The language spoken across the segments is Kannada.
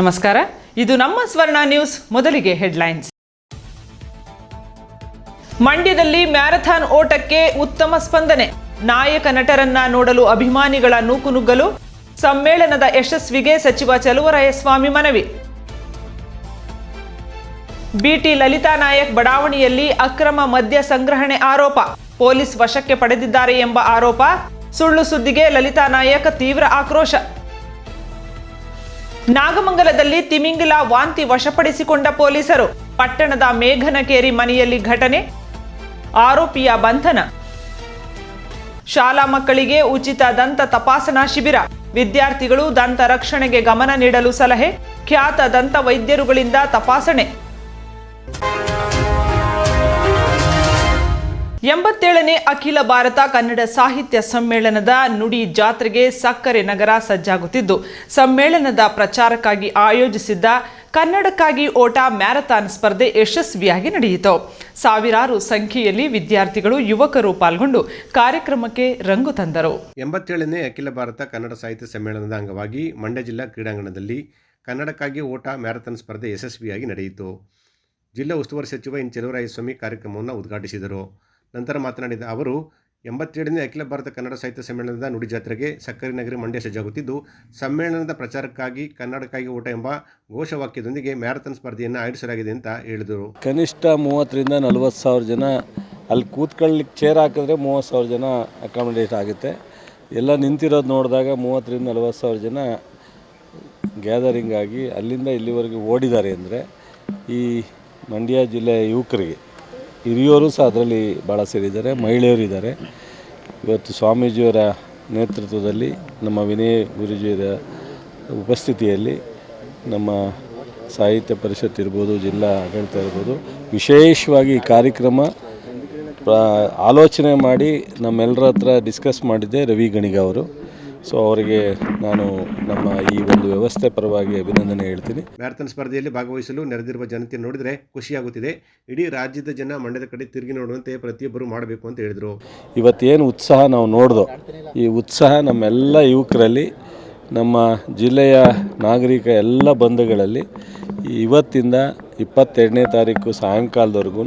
ನಮಸ್ಕಾರ. ಇದು ನಮ್ಮ ಸ್ವರ್ಣ ನ್ಯೂಸ್ ಮೊದಲಿಗೆ ಹೆಡ್ಲೈನ್ಸ್. ಮಂಡ್ಯದಲ್ಲಿ ಮ್ಯಾರಥಾನ್ ಓಟಕ್ಕೆ ಉತ್ತಮ ಸ್ಪಂದನೆ. ನಾಯಕ ನಟರನ್ನ ನೋಡಲು ಅಭಿಮಾನಿಗಳ ನೂಕುನುಗ್ಗಲು ಸಮ್ಮೇಳನದ ಯಶಸ್ವಿಗೆ ಸಚಿವ ಚಲುವರಾಯಸ್ವಾಮಿ ಮನವಿ. ಬಿಟಿ ಲಲಿತಾ ನಾಯಕ್ ಬಡಾವಣೆಯಲ್ಲಿ ಅಕ್ರಮ ಮದ್ಯ ಸಂಗ್ರಹಣೆ ಆರೋಪ. ಪೊಲೀಸ್ ವಶಕ್ಕೆ ಪಡೆದಿದ್ದಾರೆ ಎಂಬ ಆರೋಪ. ಸುಳ್ಳು ಸುದ್ದಿಗೆ ಲಲಿತಾ ನಾಯಕ್ ತೀವ್ರ ಆಕ್ರೋಶ. ನಾಗಮಂಗಲದಲ್ಲಿ ತಿಮಿಂಗಲ ವಾಂತಿ ವಶಪಡಿಸಿಕೊಂಡ ಪೊಲೀಸರು ಪಟ್ಟಣದ ಮೇಘನಕೇರಿ ಮನೆಯಲ್ಲಿ ಘಟನೆ, ಆರೋಪಿಯ ಬಂಧನ. ಶಾಲಾ ಮಕ್ಕಳಿಗೆ ಉಚಿತ ದಂತ ತಪಾಸಣಾ ಶಿಬಿರ. ವಿದ್ಯಾರ್ಥಿಗಳು ದಂತ ರಕ್ಷಣೆಗೆ ಗಮನ ನೀಡಲು ಸಲಹೆ, ಖ್ಯಾತ ದಂತ ವೈದ್ಯರುಗಳಿಂದ ತಪಾಸಣೆ. ಎಂಬತ್ತೇಳನೇ ಅಖಿಲ ಭಾರತ ಕನ್ನಡ ಸಾಹಿತ್ಯ ಸಮ್ಮೇಳನದ ನುಡಿ ಜಾತ್ರೆಗೆ ಸಕ್ಕರೆ ನಗರ ಸಜ್ಜಾಗುತ್ತಿದ್ದು, ಸಮ್ಮೇಳನದ ಪ್ರಚಾರಕ್ಕಾಗಿ ಆಯೋಜಿಸಿದ್ದ ಕನ್ನಡಕ್ಕಾಗಿ ಓಟ ಮ್ಯಾರಥಾನ್ ಸ್ಪರ್ಧೆ ಯಶಸ್ವಿಯಾಗಿ ನಡೆಯಿತು. ಸಾವಿರಾರು ಸಂಖ್ಯೆಯಲ್ಲಿ ವಿದ್ಯಾರ್ಥಿಗಳು, ಯುವಕರು ಪಾಲ್ಗೊಂಡು ಕಾರ್ಯಕ್ರಮಕ್ಕೆ ರಂಗು ತಂದರು. ಎಂಬತ್ತೇಳನೇ ಅಖಿಲ ಭಾರತ ಕನ್ನಡ ಸಾಹಿತ್ಯ ಸಮ್ಮೇಳನದ ಅಂಗವಾಗಿ ಮಂಡ್ಯ ಜಿಲ್ಲಾ ಕ್ರೀಡಾಂಗಣದಲ್ಲಿ ಕನ್ನಡಕ್ಕಾಗಿ ಓಟ ಮ್ಯಾರಥಾನ್ ಸ್ಪರ್ಧೆ ಯಶಸ್ವಿಯಾಗಿ ನಡೆಯಿತು. ಜಿಲ್ಲಾ ಉಸ್ತುವಾರಿ ಸಚಿವ ಎನ್. ಚೆಲುವರಾಯಸ್ವಾಮಿ ಕಾರ್ಯಕ್ರಮವನ್ನು ಉದ್ಘಾಟಿಸಿದರು. ನಂತರ ಮಾತನಾಡಿದ ಅವರು, ಎಂಬತ್ತೇಳನೇ ಅಖಿಲ ಭಾರತ ಕನ್ನಡ ಸಾಹಿತ್ಯ ಸಮ್ಮೇಳನದ ನುಡಿ ಜಾತ್ರೆಗೆ ಸಕ್ಕರೆ ನಗರಿ ಮಂಡ್ಯ ಸಜ್ಜಾಗುತ್ತಿದ್ದು, ಸಮ್ಮೇಳನದ ಪ್ರಚಾರಕ್ಕಾಗಿ ಕನ್ನಡಕ್ಕಾಗಿ ಊಟ ಎಂಬ ಘೋಷವಾಕ್ಯದೊಂದಿಗೆ ಮ್ಯಾರಥಾನ್ ಸ್ಪರ್ಧೆಯನ್ನು ಆಯೋಜಿಸಲಾಗಿದೆ ಅಂತ ಹೇಳಿದರು. ಕನಿಷ್ಠ ಮೂವತ್ತರಿಂದ ನಲವತ್ತು ಸಾವಿರ ಜನ ಅಲ್ಲಿ ಕೂತ್ಕೊಳ್ಳಿಕ್ಕೆ ಚೇರ್ ಹಾಕಿದ್ರೆ ಮೂವತ್ತು ಸಾವಿರ ಜನ ಅಕಾಮಿಡೇಟ್ ಆಗುತ್ತೆ. ಎಲ್ಲ ನಿಂತಿರೋದು ನೋಡಿದಾಗ ಮೂವತ್ತರಿಂದ ನಲವತ್ತು ಸಾವಿರ ಜನ ಗ್ಯಾದರಿಂಗ್ ಆಗಿ ಅಲ್ಲಿಂದ ಇಲ್ಲಿವರೆಗೆ ಓಡಿದ್ದಾರೆ ಅಂದರೆ ಈ ಮಂಡ್ಯ ಜಿಲ್ಲೆಯ ಯುವಕರಿಗೆ ಹಿರಿಯವರು ಸಹ ಅದರಲ್ಲಿ ಭಾಳ ಸೇರಿದ್ದಾರೆ, ಮಹಿಳೆಯರು ಇದ್ದಾರೆ. ಇವತ್ತು ಸ್ವಾಮೀಜಿಯವರ ನೇತೃತ್ವದಲ್ಲಿ ನಮ್ಮ ವಿನಯ ಗುರುಜಿಯರ ಉಪಸ್ಥಿತಿಯಲ್ಲಿ ನಮ್ಮ ಸಾಹಿತ್ಯ ಪರಿಷತ್ ಇರ್ಬೋದು, ಜಿಲ್ಲಾ ಆಡಳಿತ ಇರ್ಬೋದು, ವಿಶೇಷವಾಗಿ ಈ ಕಾರ್ಯಕ್ರಮ ಆಲೋಚನೆ ಮಾಡಿ ನಮ್ಮೆಲ್ಲರ ಹತ್ರ ಡಿಸ್ಕಸ್ ಮಾಡಿದ್ದೆ ರವಿ ಗಣಿಗ ಅವರು. ಸೊ ಅವರಿಗೆ ನಾನು ನಮ್ಮ ಈ ಒಂದು ವ್ಯವಸ್ಥೆ ಪರವಾಗಿ ಅಭಿನಂದನೆ ಹೇಳ್ತೀನಿ. ಮ್ಯಾರಥಾನ್ ಸ್ಪರ್ಧೆಯಲ್ಲಿ ಭಾಗವಹಿಸಲು ನೆರೆದಿರುವ ಜನತೆ ನೋಡಿದರೆ ಖುಷಿಯಾಗುತ್ತಿದೆ. ಇಡೀ ರಾಜ್ಯದ ಜನ ಮಂಡ್ಯದ ಕಡೆ ತಿರುಗಿ ನೋಡುವಂತೆ ಪ್ರತಿಯೊಬ್ಬರು ಮಾಡಬೇಕು ಅಂತ ಹೇಳಿದರು. ಇವತ್ತೇನು ಉತ್ಸಾಹ ನಾವು ನೋಡ್ದೋ ಈ ಉತ್ಸಾಹ ನಮ್ಮೆಲ್ಲ ಯುವಕರಲ್ಲಿ ನಮ್ಮ ಜಿಲ್ಲೆಯ ನಾಗರಿಕ ಎಲ್ಲ ಬಂಧುಗಳಲ್ಲಿ ಇವತ್ತಿಂದ ಇಪ್ಪತ್ತೆರಡನೇ ತಾರೀಕು ಸಾಯಂಕಾಲದವರೆಗೂ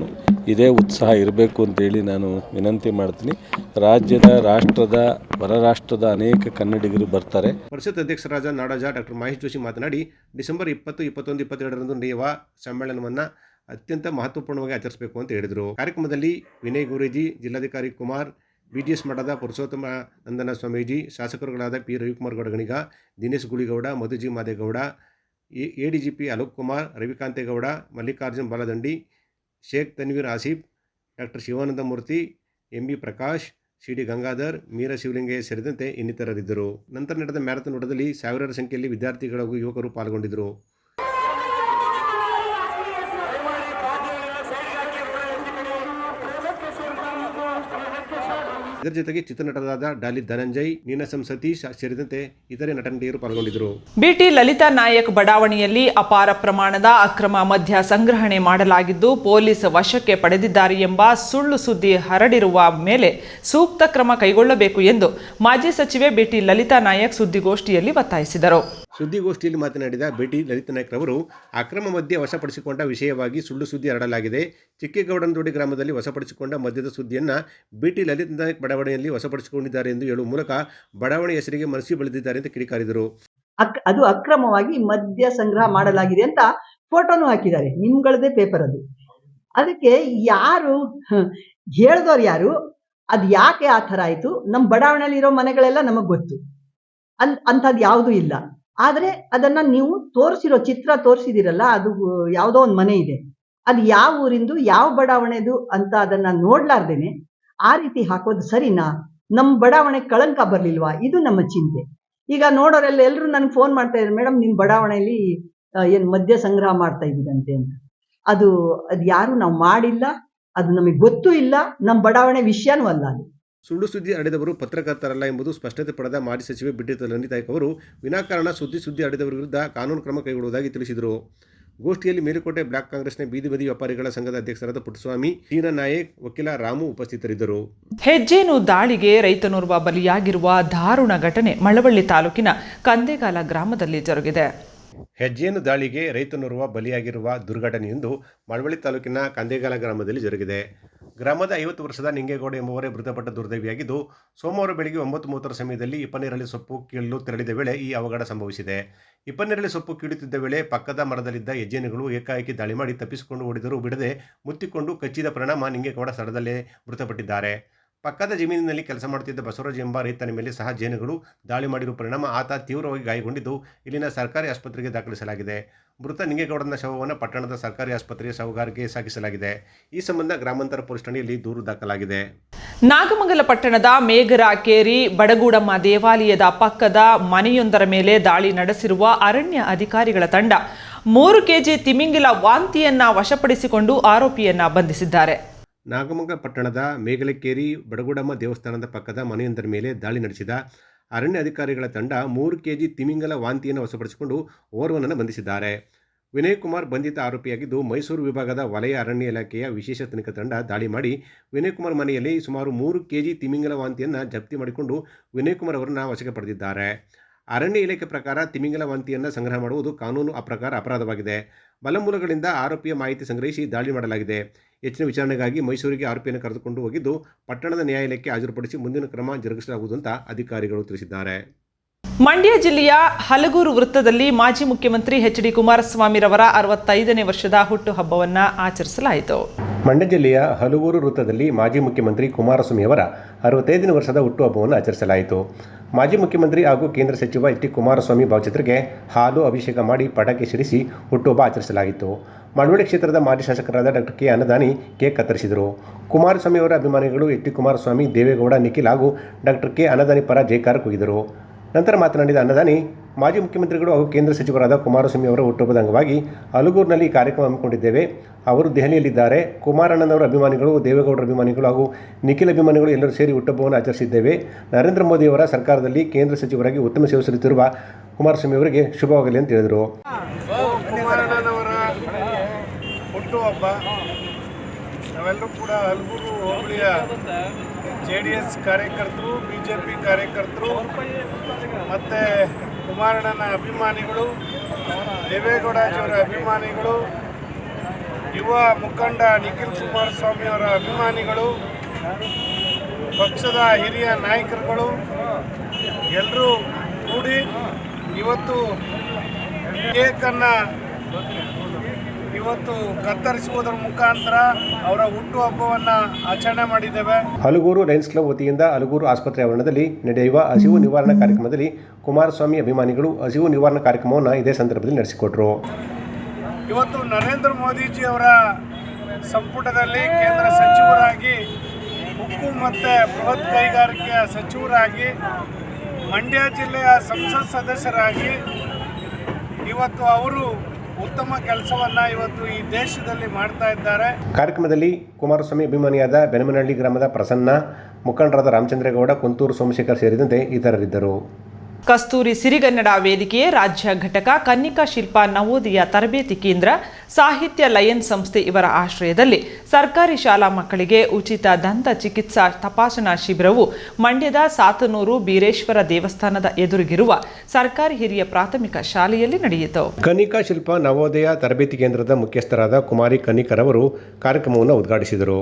ಇದೇ ಉತ್ಸಾಹ ಇರಬೇಕು ಅಂತೇಳಿ ನಾನು ವಿನಂತಿ ಮಾಡ್ತೀನಿ. ರಾಜ್ಯದ, ರಾಷ್ಟ್ರದ ಹೊರ ರಾಷ್ಟ್ರದ ಅನೇಕ ಕನ್ನಡಿಗರು ಬರ್ತಾರೆ. ಪರಿಷತ್ ಅಧ್ಯಕ್ಷರಾದ ನಾಡೋಜ ಡಾಕ್ಟರ್ ಮಹೇಶ್ ಜೋಶಿ ಮಾತನಾಡಿ, ಡಿಸೆಂಬರ್ ಇಪ್ಪತ್ತು, ಇಪ್ಪತ್ತೊಂದು, ಇಪ್ಪತ್ತೆರಡರಂದು ನೇವ ಸಮ್ಮೇಳನವನ್ನು ಅತ್ಯಂತ ಮಹತ್ವಪೂರ್ಣವಾಗಿ ಆಚರಿಸಬೇಕು ಅಂತ ಹೇಳಿದರು. ಕಾರ್ಯಕ್ರಮದಲ್ಲಿ ವಿನಯ್ ಗುರೂಜಿ, ಜಿಲ್ಲಾಧಿಕಾರಿ ಕುಮಾರ್ ಬಿಡಿಎಸ್ ಮಠದ Purushottama Nandana Swamiji ಶಾಸಕರುಗಳಾದ P Ravikumar Gowdaganiga, Dinesh Guligowda, Madhuji Madegowda A D G P Alok Kumar, Ravikantegowda, Mallikarjun Baladandi Sheikh Tanveer Asif, doctor Shivananda Murthy, M B Prakash, C D Gangadhar, Meera Shivalingaiah ಸೇರಿದಂತೆ ಇನ್ನಿತರರಿದ್ದರು. ನಂತರ ನಡೆದ ಮ್ಯಾರಥಾನ್ ಓಟದಲ್ಲಿ ಸಾವಿರಾರು ಸಂಖ್ಯೆಯಲ್ಲಿ ವಿದ್ಯಾರ್ಥಿಗಳು ಹಾಗೂ ಯುವಕರು ಪಾಲ್ಗೊಂಡಿದ್ದರು. ಇದರ ಜೊತೆಗೆ ಚಿತ್ರನಟರಾದ ಡಾಲಿ ಧನಂಜಯ್ ನೀನಸಂ ಸತೀಶ್ ಸೇರಿದಂತೆ ಇತರೆ ನಟನಟಿಯರು ಪಾಲ್ಗೊಂಡಿದ್ದರು. ಬಿಟಿ ಲಲಿತಾ ನಾಯಕ್ ಬಡಾವಣೆಯಲ್ಲಿ ಅಪಾರ ಪ್ರಮಾಣದ ಅಕ್ರಮ ಮದ್ಯ ಸಂಗ್ರಹಣೆ ಮಾಡಲಾಗಿದ್ದು ಪೊಲೀಸ್ ವಶಕ್ಕೆ ಪಡೆದಿದ್ದಾರೆ ಎಂಬ ಸುಳ್ಳು ಸುದ್ದಿ ಹರಡಿರುವ ಮೇಲೆ ಸೂಕ್ತ ಕ್ರಮ ಕೈಗೊಳ್ಳಬೇಕು ಎಂದು ಮಾಜಿ ಸಚಿವೆ ಬಿಟಿ ಲಲಿತಾ ನಾಯಕ್ ಸುದ್ದಿಗೋಷ್ಠಿಯಲ್ಲಿ ಒತ್ತಾಯಿಸಿದರು. ಸುದ್ದಿಗೋಷ್ಠಿಯಲ್ಲಿ ಮಾತನಾಡಿದ ಬಿಟಿ ಲಲಿತ ನಾಯ್ಕ ರವರು ಅಕ್ರಮ ಮದ್ಯ ವಶಪಡಿಸಿಕೊಂಡ ವಿಷಯವಾಗಿ ಸುಳ್ಳು ಸುದ್ದಿ ಹರಡಲಾಗಿದೆ. ಚಿಕ್ಕೇಗೌಡನದೊಡಿ ಗ್ರಾಮದಲ್ಲಿ ವಶಪಡಿಸಿಕೊಂಡ ಮದ್ಯದ ಸುದ್ದಿಯನ್ನು ಬಿಟಿ ಲಲಿತ ನಾಯ್ಕ ಬಡಾವಣೆಯಲ್ಲಿ ವಶಪಡಿಸಿಕೊಂಡಿದ್ದಾರೆ ಎಂದು ಹೇಳುವ ಮೂಲಕ ಬಡಾವಣೆ ಹೆಸರಿಗೆ ಮನಸ್ಸು ಬೆಳೆದಿದ್ದಾರೆ ಅಂತ ಕಿಡಿಕಾರಿದರು. ಅದು ಅಕ್ರಮವಾಗಿ ಮದ್ಯ ಸಂಗ್ರಹ ಮಾಡಲಾಗಿದೆ ಅಂತ ಫೋಟೋನು ಹಾಕಿದ್ದಾರೆ. ನಿಮ್ಗಳದೇ ಪೇಪರ್ ಅದು. ಅದಕ್ಕೆ ಯಾರು ಹೇಳ್ದವ್ರು ಯಾರು, ಅದು ಯಾಕೆ ಆ ಥರ ಆಯಿತು? ನಮ್ಮ ಬಡಾವಣೆಯಲ್ಲಿ ಇರೋ ಮನೆಗಳೆಲ್ಲ ನಮಗೆ ಗೊತ್ತು. ಅನ್ ಅಂಥದ್ದು ಯಾವುದೂ ಇಲ್ಲ. ಆದರೆ ಅದನ್ನ ನೀವು ತೋರಿಸಿರೋ ಚಿತ್ರ ತೋರಿಸಿದಿರಲ್ಲ, ಅದು ಯಾವುದೋ ಒಂದು ಮನೆ ಇದೆ. ಅದು ಯಾವ ಊರಿಂದು, ಯಾವ ಬಡಾವಣೆದು ಅಂತ ಅದನ್ನ ನೋಡ್ಲಾರ್ದೇನೆ, ಆ ರೀತಿ ಹಾಕೋದು ಸರಿನಾ? ನಮ್ಮ ಬಡಾವಣೆ ಕಳಂಕ ಬರ್ಲಿಲ್ವಾ? ಇದು ನಮ್ಮ ಚಿಂತೆ. ಈಗ ನೋಡೋರೆಲ್ಲ ಎಲ್ಲರೂ ನನಗೆ ಫೋನ್ ಮಾಡ್ತಾ ಇದ್ದಾರೆ ಮೇಡಮ್ ನಿಮ್ಮ ಬಡಾವಣೆಯಲ್ಲಿ ಏನು ಮದ್ಯ ಸಂಗ್ರಹ ಮಾಡ್ತಾ ಇದ್ದೀರಂತೆ ಅಂತ. ಅದು ಅದು ಯಾರು ನಾವು ಮಾಡಿಲ್ಲ, ಅದು ನಮಗೆ ಗೊತ್ತೂ ಇಲ್ಲ ನಮ್ಮ ಬಡಾವಣೆ ವಿಷಯನೂ ಅಲ್ಲ ಅದು. ಸುಳ್ಳು ಸುದ್ದಿ ಹರಡಿದವರು ಪತ್ರಕರ್ತರಲ್ಲ ಎಂಬುದು ಸ್ಪಷ್ಟತೆ ಪಡೆದ ಮಾಜಿ ಸಚಿವೆ ಬಿಟ್ಟಿ ಲಲಿತ್ ಅವರು, ವಿನಾಕಾರಣ ಸುದ್ದಿ ಸುದ್ದಿ ಹರಡಿದವರ ವಿರುದ್ಧ ಕಾನೂನು ಕ್ರಮ ಕೈಗೊಳ್ಳುವುದಾಗಿ ತಿಳಿಸಿದರು. ಗೋಷ್ಠಿಯಲ್ಲಿ ಮೇಲುಕೋಟೆ ಬ್ಲಾಕ್ ಕಾಂಗ್ರೆಸ್ನ ಬೀದಿ ಬದಿ ವ್ಯಾಪಾರಿಗಳ ಸಂಘದ ಅಧ್ಯಕ್ಷರಾದ ಪುಟ್ಟಸ್ವಾಮಿ ತೀನ ನಾಯಕ್, ವಕೀಲ ರಾಮು ಉಪಸ್ಥಿತರಿದ್ದರು. ಹೆಜ್ಜೇನು ದಾಳಿಗೆ ರೈತನೋರ್ವ ಬಲಿಯಾಗಿರುವ ದಾರುಣ ಘಟನೆ ಮಳವಳ್ಳಿ ತಾಲೂಕಿನ ಕಂದೇಗಾಲ ಗ್ರಾಮದಲ್ಲಿ ಜರುಗಿದೆ. ಹೆಜ್ಜೆಯನ್ನು ದಾಳಿಗೆ ರೈತನೋರ್ವ ಬಲಿಯಾಗಿರುವ ದುರ್ಘಟನೆಯೊಂದು ಮಳವಳ್ಳಿ ತಾಲೂಕಿನ ಕಂದೇಗಾಲ ಗ್ರಾಮದಲ್ಲಿ ಜರುಗಿದೆ. ಗ್ರಾಮದ ಐವತ್ತು ವರ್ಷದ ನಿಂಗೇಗೌಡ ಎಂಬುವರೇ ಮೃತಪಟ್ಟ ದುರ್ದೈವಿಯಾಗಿದ್ದು, ಸೋಮವಾರ ಬೆಳಗ್ಗೆ ಒಂಬತ್ತು ಮೂವತ್ತರ ಸಮಯದಲ್ಲಿ ಇಪ್ಪನೇರಳಿ ಸೊಪ್ಪು ಕೀಳಲು ತೆರಳಿದ ವೇಳೆ ಈ ಅವಘಡ ಸಂಭವಿಸಿದೆ. ಇಪ್ಪನೇರಳಿ ಸೊಪ್ಪು ಕೀಳುತ್ತಿದ್ದ ವೇಳೆ ಪಕ್ಕದ ಮರದಲ್ಲಿದ್ದ ಹೆಜ್ಜೆನುಗಳು ಏಕಾಏಕಿ ದಾಳಿ ಮಾಡಿ ತಪ್ಪಿಸಿಕೊಂಡು ಓಡಿದರೂ ಬಿಡದೆ ಮುತ್ತಿಕೊಂಡು ಕಚ್ಚಿದ ಪರಿಣಾಮ ನಿಂಗೇಗೌಡ ಸ್ಥಳದಲ್ಲೇ ಮೃತಪಟ್ಟಿದ್ದಾರೆ. ಪಕ್ಕದ ಜಮೀನಿನಲ್ಲಿ ಕೆಲಸ ಮಾಡುತ್ತಿದ್ದ ಬಸವರಾಜ್ ಎಂಬ ರೈತನ ಮೇಲೆ ಸಹ ಜೇನುಗಳು ದಾಳಿ ಮಾಡಿರುವ ಪರಿಣಾಮ ಆತ ತೀವ್ರವಾಗಿ ಗಾಯಗೊಂಡಿದ್ದು ಇಲ್ಲಿನ ಸರ್ಕಾರಿ ಆಸ್ಪತ್ರೆಗೆ ದಾಖಲಿಸಲಾಗಿದೆ. ಮೃತ ನಿಂಗೇಗೌಡನ ಶವವನ್ನು ಪಟ್ಟಣದ ಸರ್ಕಾರಿ ಆಸ್ಪತ್ರೆಯ ಶವಗಾರಿಗೆ ಸಾಗಿಸಲಾಗಿದೆ. ಈ ಸಂಬಂಧ ಗ್ರಾಮಾಂತರ ಪೊಲೀಸ್ ಠಾಣೆಯಲ್ಲಿ ದೂರು ದಾಖಲಾಗಿದೆ. ನಾಗಮಂಗಲ ಪಟ್ಟಣದ ಮೇಘರಾಕೇರಿ ಕೇರಿ ಬಡಗೂಡಮ್ಮ ದೇವಾಲಯದ ಪಕ್ಕದ ಮನೆಯೊಂದರ ಮೇಲೆ ದಾಳಿ ನಡೆಸಿರುವ ಅರಣ್ಯ ಅಧಿಕಾರಿಗಳ ತಂಡ. ಮೂರು ಕೆಜಿ ತಿಮಿಂಗಿಲ ವಾಂತಿಯನ್ನ ವಶಪಡಿಸಿಕೊಂಡು ಆರೋಪಿಯನ್ನ ಬಂಧಿಸಿದ್ದಾರೆ. ನಾಗಮಂಗ ಪಟ್ಟಣದ ಮೇಗಲಕೇರಿ ಬಡಗುಡಮ್ಮ ದೇವಸ್ಥಾನದ ಪಕ್ಕದ ಮನೆಯೊಂದರ ಮೇಲೆ ದಾಳಿ ನಡೆಸಿದ ಅರಣ್ಯ ಅಧಿಕಾರಿಗಳ ತಂಡ ಮೂರು ಕೆಜಿ ತಿಮಿಂಗಲ ವಾಂತಿಯನ್ನು ವಶಪಡಿಸಿಕೊಂಡು ಓರ್ವನನ್ನು ಬಂಧಿಸಿದ್ದಾರೆ. ವಿನಯ್ ಕುಮಾರ್ ಬಂಧಿತ ಆರೋಪಿಯಾಗಿದ್ದು, ಮೈಸೂರು ವಿಭಾಗದ ವಲಯ ಅರಣ್ಯ ಇಲಾಖೆಯ ವಿಶೇಷ ತನಿಖಾ ತಂಡ ದಾಳಿ ಮಾಡಿ ವಿನಯ್ ಕುಮಾರ್ ಮನೆಯಲ್ಲಿ ಸುಮಾರು ಮೂರು ಕೆಜಿ ತಿಮಿಂಗಲ ವಾಂತಿಯನ್ನು ಜಪ್ತಿ ಮಾಡಿಕೊಂಡು ವಿನಯ್ ಕುಮಾರ್ ಅವರನ್ನು ವಶಕ್ಕೆ ಪಡೆದಿದ್ದಾರೆ. ಅರಣ್ಯ ಇಲಾಖೆ ಪ್ರಕಾರ ತಿಮಿಂಗಲ ವಾಂತಿಯನ್ನು ಸಂಗ್ರಹ ಮಾಡುವುದು ಕಾನೂನು ಅಪ್ರಕಾರ ಅಪರಾಧವಾಗಿದೆ. ಬಲಮೂಲಗಳಿಂದ ಆರೋಪಿಯ ಮಾಹಿತಿ ಸಂಗ್ರಹಿಸಿ ದಾಳಿ ಮಾಡಲಾಗಿದೆ. ಹೆಚ್ಚಿನ ವಿಚಾರಣೆಗಾಗಿ ಮೈಸೂರಿಗೆ ಆರೋಪಿಯನ್ನು ಕರೆದುಕೊಂಡು ಹೋಗಿದ್ದು ಪಟ್ಟಣದ ನ್ಯಾಯಾಲಯಕ್ಕೆ ಹಾಜರುಪಡಿಸಿ ಮುಂದಿನ ಕ್ರಮ ಜರುಗಿಸಲಾಗುವುದು ಅಂತ ಅಧಿಕಾರಿಗಳು ತಿಳಿಸಿದ್ದಾರೆ. ಮಂಡ್ಯ ಜಿಲ್ಲೆಯ ಹಲಗೂರು ವೃತ್ತದಲ್ಲಿ ಮಾಜಿ ಮುಖ್ಯಮಂತ್ರಿ ಎಚ್ ಡಿ ಕುಮಾರಸ್ವಾಮಿರವರ ಅರವತ್ತೈದನೇ ವರ್ಷದ ಹುಟ್ಟುಹಬ್ಬವನ್ನ ಆಚರಿಸಲಾಯಿತು. ಮಂಡ್ಯ ಜಿಲ್ಲೆಯ ಹಲಗೂರು ವೃತ್ತದಲ್ಲಿ ಮಾಜಿ ಮುಖ್ಯಮಂತ್ರಿ ಕುಮಾರಸ್ವಾಮಿ ಅವರ ಅರವತ್ತೈದನೇ ವರ್ಷದ ಹುಟ್ಟುಹಬ್ಬವನ್ನು ಆಚರಿಸಲಾಯಿತು. ಮಾಜಿ ಮುಖ್ಯಮಂತ್ರಿ ಹಾಗೂ ಕೇಂದ್ರ ಸಚಿವ ಎಚ್ ಡಿ ಕುಮಾರಸ್ವಾಮಿ ಭಾವಚಿತ್ರಕ್ಕೆ ಹಾಲು ಅಭಿಷೇಕ ಮಾಡಿ ಪಟಾಕಿ ಸಿಡಿಸಿ ಹುಟ್ಟುಹಬ್ಬ ಆಚರಿಸಲಾಯಿತು. ಮಳವಳ್ಳಿ ಕ್ಷೇತ್ರದ ಮಾಜಿ ಶಾಸಕರಾದ ಡಾಕ್ಟರ್ ಕೆ ಅನ್ನದಾನಿ ಕೇಕ್ ಕತ್ತರಿಸಿದರು. ಕುಮಾರಸ್ವಾಮಿ ಅವರ ಅಭಿಮಾನಿಗಳು ಎಚ್ ಡಿ ಕುಮಾರಸ್ವಾಮಿ, ದೇವೇಗೌಡ, ನಿಖಿಲ್ ಹಾಗೂ ಡಾಕ್ಟರ್ ಕೆ ಅನ್ನದಾನಿ ಪರ ಜೈಕಾರ ಕೂಗಿದರು. ನಂತರ ಮಾತನಾಡಿದ ಅನ್ನದಾನಿ ಮಾಜಿ ಮುಖ್ಯಮಂತ್ರಿಗಳು ಹಾಗೂ ಕೇಂದ್ರ ಸಚಿವರಾದ ಕುಮಾರಸ್ವಾಮಿ ಅವರ ಹುಟ್ಟುಹಬ್ಬದ ಅಂಗವಾಗಿ ಅಲುಗೂರಿನಲ್ಲಿ ಕಾರ್ಯಕ್ರಮ ಹಮ್ಮಿಕೊಂಡಿದ್ದೇವೆ. ಅವರು ದೆಹಲಿಯಲ್ಲಿದ್ದಾರೆ. ಕುಮಾರಣ್ಣನವರ ಅಭಿಮಾನಿಗಳು, ದೇವೇಗೌಡರ ಅಭಿಮಾನಿಗಳು ಹಾಗೂ ನಿಖಿಲ್ ಅಭಿಮಾನಿಗಳು ಎಲ್ಲರೂ ಸೇರಿ ಹುಟ್ಟುಹಬ್ಬವನ್ನು ಆಚರಿಸಿದ್ದೇವೆ. ನರೇಂದ್ರ ಮೋದಿಯವರ ಸರ್ಕಾರದಲ್ಲಿ ಕೇಂದ್ರ ಸಚಿವರಾಗಿ ಉತ್ತಮ ಸೇವೆ ಸಲ್ಲಿಸುತ್ತಿರುವ ಕುಮಾರಸ್ವಾಮಿ ಅವರಿಗೆ ಶುಭವಾಗಲಿ ಅಂತ ಹೇಳಿದರು. ಕೂಡ ಜೆ ಡಿ ಎಸ್ ಕಾರ್ಯಕರ್ತರು, ಬಿ ಜೆ ಪಿ ಕಾರ್ಯಕರ್ತರು, ಮತ್ತು ಕುಮಾರಣ್ಣನ ಅಭಿಮಾನಿಗಳು ದೇವೇಗೌಡಜಿಯವರ ಅಭಿಮಾನಿಗಳು, ಯುವ ಮುಖಂಡ ನಿಖಿಲ್ ಕುಮಾರಸ್ವಾಮಿಯವರ ಅಭಿಮಾನಿಗಳು, ಪಕ್ಷದ ಹಿರಿಯ ನಾಯಕರುಗಳು ಎಲ್ಲರೂ ಕೂಡಿ ಇವತ್ತು ಕೇಕನ್ನು ಇವತ್ತು ಕತ್ತರಿಸುವುದರ ಮುಖಾಂತರ ಅವರ ಹುಟ್ಟುಹಬ್ಬವನ್ನು ಆಚರಣೆ ಮಾಡಿದ್ದೇವೆ. ಹಲಗೂರು ಲಯನ್ಸ್ ಕ್ಲಬ್ ವತಿಯಿಂದ ಹಲಗೂರು ಆಸ್ಪತ್ರೆ ಆವರಣದಲ್ಲಿ ನಡೆಯುವ ಹಸಿವು ನಿವಾರಣಾ ಕಾರ್ಯಕ್ರಮದಲ್ಲಿ ಕುಮಾರಸ್ವಾಮಿ ಅಭಿಮಾನಿಗಳು ಹಸಿವು ನಿವಾರಣಾ ಕಾರ್ಯಕ್ರಮವನ್ನು ಇದೇ ಸಂದರ್ಭದಲ್ಲಿ ನಡೆಸಿಕೊಟ್ರು. ಇವತ್ತು ನರೇಂದ್ರ ಮೋದಿಜಿ ಅವರ ಸಂಪುಟದಲ್ಲಿ ಕೇಂದ್ರ ಸಚಿವರಾಗಿ ಉಕ್ಕು ಮತ್ತು ಬೃಹತ್ ಕೈಗಾರಿಕೆಯ ಸಚಿವರಾಗಿ ಮಂಡ್ಯ ಜಿಲ್ಲೆಯ ಸಂಸತ್ ಸದಸ್ಯರಾಗಿ ಇವತ್ತು ಅವರು ಉತ್ತಮ ಕೆಲಸವನ್ನು ಇವತ್ತು ಈ ದೇಶದಲ್ಲಿ ಮಾಡ್ತಾ ಇದ್ದಾರೆ. ಕಾರ್ಯಕ್ರಮದಲ್ಲಿ ಕುಮಾರಸ್ವಾಮಿ ಅಭಿಮಾನಿಯಾದ ಬೆನಮನಹಳ್ಳಿ ಗ್ರಾಮದ ಪ್ರಸನ್ನ ಮುಖಂಡರಾದ ರಾಮಚಂದ್ರೇಗೌಡ ಕುಂತೂರು ಸೋಮಶೇಖರ್ ಸೇರಿದಂತೆ ಇತರರಿದ್ದರು. ಕಸ್ತೂರಿ ಸಿರಿಗನ್ನಡ ವೇದಿಕೆಯ ರಾಜ್ಯ ಘಟಕ ಕನ್ನಿಕಾ ಶಿಲ್ಪ ನವೋದಯ ತರಬೇತಿ ಕೇಂದ್ರ ಸಾಹಿತ್ಯ ಲಯನ್ ಸಂಸ್ಥೆ ಇವರ ಆಶ್ರಯದಲ್ಲಿ ಸರ್ಕಾರಿ ಶಾಲಾ ಮಕ್ಕಳಿಗೆ ಉಚಿತ ದಂತ ಚಿಕಿತ್ಸಾ ತಪಾಸಣಾ ಶಿಬಿರವು ಮಂಡ್ಯದ ಸಾತನೂರು ಬೀರೇಶ್ವರ ದೇವಸ್ಥಾನದ ಎದುರಿಗಿರುವ ಸರ್ಕಾರಿ ಹಿರಿಯ ಪ್ರಾಥಮಿಕ ಶಾಲೆಯಲ್ಲಿ ನಡೆಯಿತು. ಕನಿಕಾ ಶಿಲ್ಪ ನವೋದಯ ತರಬೇತಿ ಕೇಂದ್ರದ ಮುಖ್ಯಸ್ಥರಾದ ಕುಮಾರಿ ಕನಿಕರ್ ಅವರು ಕಾರ್ಯಕ್ರಮವನ್ನು ಉದ್ಘಾಟಿಸಿದರು.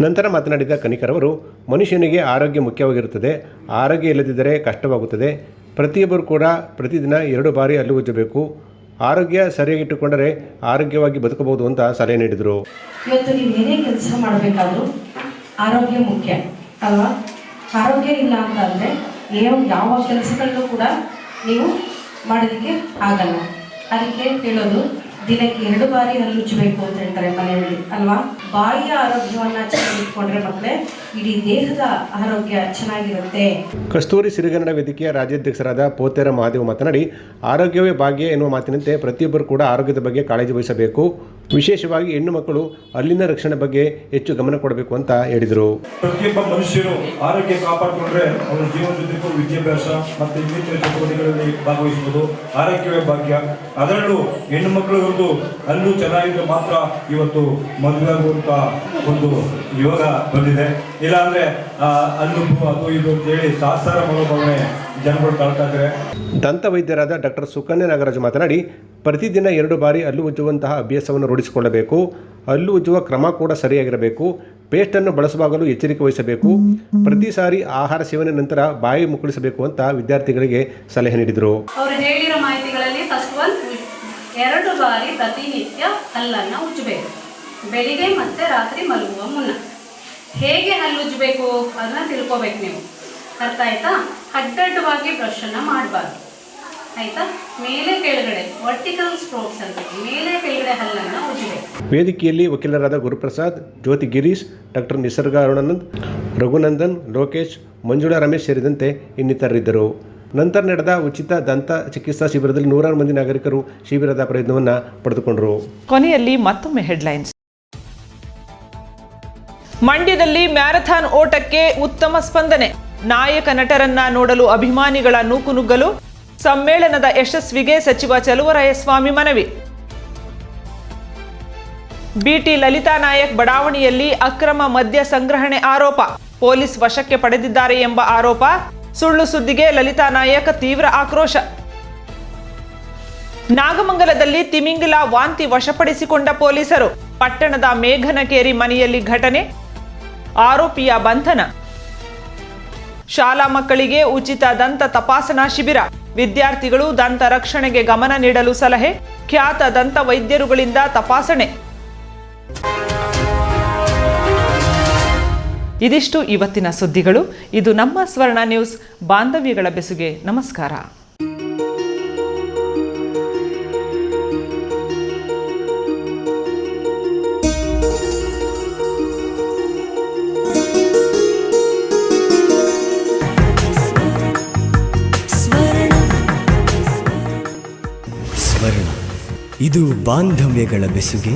ನಂತರ ಮಾತನಾಡಿದ ಕನಿಕರ್ ಅವರು, ಮನುಷ್ಯನಿಗೆ ಆರೋಗ್ಯ ಮುಖ್ಯವಾಗಿರುತ್ತದೆ, ಆರೋಗ್ಯ ಇಲ್ಲದಿದ್ದರೆ ಕಷ್ಟವಾಗುತ್ತದೆ. ಪ್ರತಿಯೊಬ್ಬರು ಕೂಡ ಪ್ರತಿದಿನ ಎರಡು ಬಾರಿ ಹಲ್ಲು ಉಜ್ಜಬೇಕು. ಆರೋಗ್ಯ ಸರಿಯಾಗಿಟ್ಟುಕೊಂಡರೆ ಆರೋಗ್ಯವಾಗಿ ಬದುಕಬಹುದು ಅಂತ ಸಲಹೆ ನೀಡಿದರು. ಇವತ್ತು ನೀವು ಏನೇ ಕೆಲಸ ಮಾಡಬೇಕಾದ್ರೂ ಆರೋಗ್ಯ ಮುಖ್ಯ, ಅಲ್ವಾ? ಆರೋಗ್ಯ ಇಲ್ಲ ಅಂತ ಅಂದರೆ ಯಾವ ಕೆಲಸಗಳನ್ನೂ ಕೂಡ ನೀವು ಮಾಡೋದಕ್ಕೆ ಆಗಲ್ಲ. ಅದಕ್ಕೆ ಹೇಳೋದು ದಿನಕ್ಕೆ ಎರಡು ಬಾರಿ ಹಲ್ಲುಚ್ಚಬೇಕು ಅಂತ ಹೇಳ್ತಾರೆ ಮನೆಯಲ್ಲಿ, ಅಲ್ವಾ? ಬಾಯಿಯ ಆರೋಗ್ಯವನ್ನ ಚೆನ್ನಾಗಿ ಇಟ್ಕೊಂಡ್ರೆ ಮಕ್ಕಳೇ ಇಡೀ ದೇಹದ ಆರೋಗ್ಯ ಚೆನ್ನಾಗಿರುತ್ತೆ. ಕಸ್ತೂರಿ ಸಿರಿಗನ್ನಡ ವೇದಿಕೆಯ ರಾಜ್ಯಾಧ್ಯಕ್ಷರಾದ ಪೋತೆರ ಮಹಾದೇವ್ ಮಾತನಾಡಿ, ಆರೋಗ್ಯವೇ ಭಾಗ್ಯ ಎನ್ನುವ ಮಾತಿನಂತೆ ಪ್ರತಿಯೊಬ್ಬರು ಕೂಡ ಆರೋಗ್ಯದ ಬಗ್ಗೆ ಕಾಳಜಿ ವಹಿಸಬೇಕು. ವಿಶೇಷವಾಗಿ ಹೆಣ್ಣು ಮಕ್ಕಳು ಅಲ್ಲಿನ ರಕ್ಷಣೆ ಬಗ್ಗೆ ಹೆಚ್ಚು ಗಮನ ಕೊಡಬೇಕು ಅಂತ ಹೇಳಿದರು. ಪ್ರತಿಯೊಬ್ಬ ಮನುಷ್ಯರು ಆರೋಗ್ಯ ಕಾಪಾಡಿಕೊಂಡ್ರೆ ಅವರ ಜೀವನ ಜೊತೆಗೂ ವಿದ್ಯಾಭ್ಯಾಸ ಮತ್ತು ಇನ್ನಿತರ ಚಟುವಟಿಕೆಗಳಲ್ಲಿ ಭಾಗವಹಿಸುವುದು ಆರೋಗ್ಯವೇ ಭಾಗ್ಯ. ಅದರಲ್ಲೂ ಹೆಣ್ಣು ಒಂದು ಅಲ್ಲೂ ಚೆನ್ನಾಗಿದ್ರೆ ಮಾತ್ರ ಇವತ್ತು ಮದುವೆ ಆಗುವಂತ ಒಂದು ಯೋಗ ಬಂದಿದೆ. ಇಲ್ಲಾಂದ್ರೆ ಅಲ್ಲೂ ಅದು ಇದು ಅಂತ ಹೇಳಿ ಸಾಹಸಾರ ಮನೋಭಾವನೆ ಜನಗಳು ದಂತ ವೈದ್ಯರಾದ ಡಾಕ್ಟರ್ ಸುಕನ್ಯ ನಾಗರಾಜ್ ಮಾತನಾಡಿ ಪ್ರತಿದಿನ ಎರಡು ಬಾರಿ ಹಲ್ಲು ಉಜ್ಜುವಂತಹ ಅಭ್ಯಾಸವನ್ನು ರೂಢಿಸಿಕೊಳ್ಳಬೇಕು. ಹಲ್ಲು ಉಜ್ಜುವ ಕ್ರಮ ಕೂಡ ಸರಿಯಾಗಿರಬೇಕು. ಪೇಸ್ಟನ್ನು ಬಳಸುವಾಗಲೂ ಎಚ್ಚರಿಕೆ ವಹಿಸಬೇಕು. ಪ್ರತಿ ಸಾರಿ ಆಹಾರ ಸೇವನೆ ನಂತರ ಬಾಯಿ ಮುಕ್ಕಳಿಸಬೇಕು ಅಂತ ವಿದ್ಯಾರ್ಥಿಗಳಿಗೆ ಸಲಹೆ ನೀಡಿದರು. ಅವರು ಹೇಳಿರೋ ಮಾಹಿತಿಗಳಲ್ಲಿ ಫಸ್ಟ್ ಒನ್ ಎರಡು ಬಾರಿ ಪ್ರತಿನಿತ್ಯ ಹಲ್ಲನ್ನು ಉಜ್ಜಬೇಕು. ಬೆಳಿಗ್ಗೆ ಮತ್ತೆ ರಾತ್ರಿ ಮಲಗುವ ಮುನ್ನ. ಹೇಗೆ ಹಲ್ಲು ಉಜ್ಜಬೇಕು ಅದನ್ನ ತಿಳ್ಕೊಬೇಕು ನೀವು. ಅರ್ಥ ಆಯ್ತಾ? ಅಡ್ಡಡ್ಡವಾಗಿ ಬ್ರಷನ್ನು ಮಾಡಬಾರ್ದು. ಆಯ್ತಾ? ಮೇಲೆ ಕೆಳಗಡೆ ವರ್ಟಿಕಲ್ ಸ್ಟ್ರೋಕ್ಸ್ ಅಂತ ಮೇಲೆ ಕೆಳಗಡೆ ಹಲ್ಲನ್ನು ಉಜ್ಜಬೇಕು. ವೇದಿಕೆಯಲ್ಲಿ ವಕೀಲರಾದ ಗುರುಪ್ರಸಾದ್ ಜ್ಯೋತಿ ಗಿರೀಶ್ ಡಾಕ್ಟರ್ ನಿಸರ್ಗ ಅರುಣಾನಂದ್ ರಘುನಂದನ್ ಲೋಕೇಶ್ ಮಂಜುಳಾ ರಮೇಶ್ ಸೇರಿದಂತೆ ಇನ್ನಿತರರಿದ್ದರು. ನಂತರ ನಡೆದ ಉಚಿತ ದಂತ ಚಿಕಿತ್ಸಾ ಶಿಬಿರದಲ್ಲಿ ನೂರಾರು ಮಂದಿ ನಾಗರಿಕರು ಶಿಬಿರದ ಪ್ರಯತ್ನವನ್ನು ಪಡೆದುಕೊಂಡರು. ಕೊನೆಯಲ್ಲಿ ಮತ್ತೊಮ್ಮೆ ಹೆಡ್ಲೈನ್ಸ್. ಮಂಡ್ಯದಲ್ಲಿ ಮ್ಯಾರಥಾನ್ ಓಟಕ್ಕೆ ಉತ್ತಮ ಸ್ಪಂದನೆ. ನಾಯಕ ನಟರನ್ನ ನೋಡಲು ಅಭಿಮಾನಿಗಳ ನೂಕುನುಗ್ಗಲು ಸಮ್ಮೇಳನದ ಯಶಸ್ವಿಗೆ ಸಚಿವ ಚಲುವರಾಯಸ್ವಾಮಿ ಮನವಿ. ಬಿಟಿ ಲಲಿತಾ ನಾಯಕ್ ಬಡಾವಣೆಯಲ್ಲಿ ಅಕ್ರಮ ಮದ್ಯ ಸಂಗ್ರಹಣೆ ಆರೋಪ. ಪೊಲೀಸ್ ವಶಕ್ಕೆ ಪಡೆದಿದ್ದಾರೆ ಎಂಬ ಆರೋಪ. ಸುಳ್ಳು ಸುದ್ದಿಗೆ ಲಲಿತಾ ನಾಯಕ್ ತೀವ್ರ ಆಕ್ರೋಶ. ನಾಗಮಂಗಲದಲ್ಲಿ ತಿಮಿಂಗಿಲ ವಾಂತಿ ವಶಪಡಿಸಿಕೊಂಡ ಪೊಲೀಸರು. ಪಟ್ಟಣದ ಮೇಘನಕೇರಿ ಮನೆಯಲ್ಲಿ ಘಟನೆ. ಆರೋಪಿಯ ಬಂಧನ. ಶಾಲಾ ಮಕ್ಕಳಿಗೆ ಉಚಿತ ದಂತ ತಪಾಸಣಾ ಶಿಬಿರ. ವಿದ್ಯಾರ್ಥಿಗಳು ದಂತ ರಕ್ಷಣೆಗೆ ಗಮನ ನೀಡಲು ಸಲಹೆ, ಖ್ಯಾತ ದಂತ ವೈದ್ಯರುಗಳಿಂದ ತಪಾಸಣೆ. ಇದಿಷ್ಟು ಇವತ್ತಿನ ಸುದ್ದಿಗಳು. ಇದು ನಮ್ಮ ಸ್ವರ್ಣ ನ್ಯೂಸ್, ಬಾಂಧವ್ಯಗಳ ಬೆಸುಗೆ. ನಮಸ್ಕಾರ. ಬಾಂಧವ್ಯಗಳ ಬೆಸುಗೆ